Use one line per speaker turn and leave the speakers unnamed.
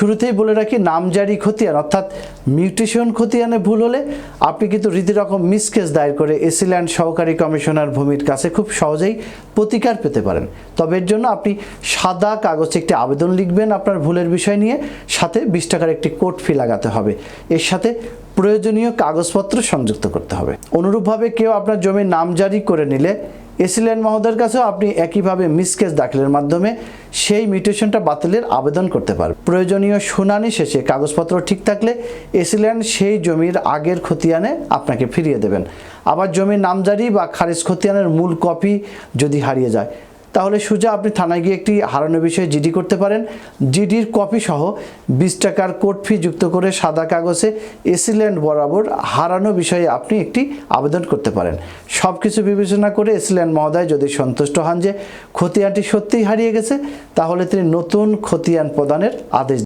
শুরুতেই বলে রাখি নামজারি খতিয়ান, অর্থাৎ মিউটেশন খতিয়ানে ভুল হলে আপনি কিন্তু রীতিরকম মিসকেস দায়ের করে এসিল্যান্ড সহকারী কমিশনার ভূমির কাছে খুব সহজেই প্রতিকার পেতে পারেন। তবে এর জন্য আপনি সাদা কাগজে একটি আবেদন লিখবেন আপনার ভুলের বিষয় নিয়ে, সাথে বিশ টাকার একটি কোর্ট ফি লাগাতে হবে। এর সাথে প্রয়োজনীয় কাগজপত্র সংযুক্ত করতে হবে। অনুরূপভাবে কেউ আপনার জমির নামজারি করে নিলে এসিল্যান্ড মহোদয়ের কাছেও আপনি একইভাবে মিসকেস দাখিলের মাধ্যমে সেই মিউটেশনটা বাতিলের আবেদন করতে পারবেন। প্রয়োজনীয় শুনানি শেষে কাগজপত্র ঠিক থাকলে এসিল্যান্ড সেই জমির আগের খতিয়ানে আপনাকে ফিরিয়ে দেবেন। আবার জমির নামজারি বা খারিজ খতিয়ানের মূল কপি যদি হারিয়ে যায় তাহলে সুজা, আপনি থানায় গিয়ে একটি হারানো বিষয়ে জিডি করতে পারেন। জিডির কপি সহ বিশ টাকার কোর্ট ফি যুক্ত করে সাদা কাগজে এসিল্যান্ড বরাবর হারানো বিষয়ে আপনি একটি আবেদন করতে পারেন। সব কিছু বিবেচনা করে এসিল্যান্ড মহোদয় যদি সন্তুষ্ট হন যে খতিয়ানটি সত্যিই হারিয়ে গেছে, তাহলে তিনি নতুন খতিয়ান প্রদানের আদেশ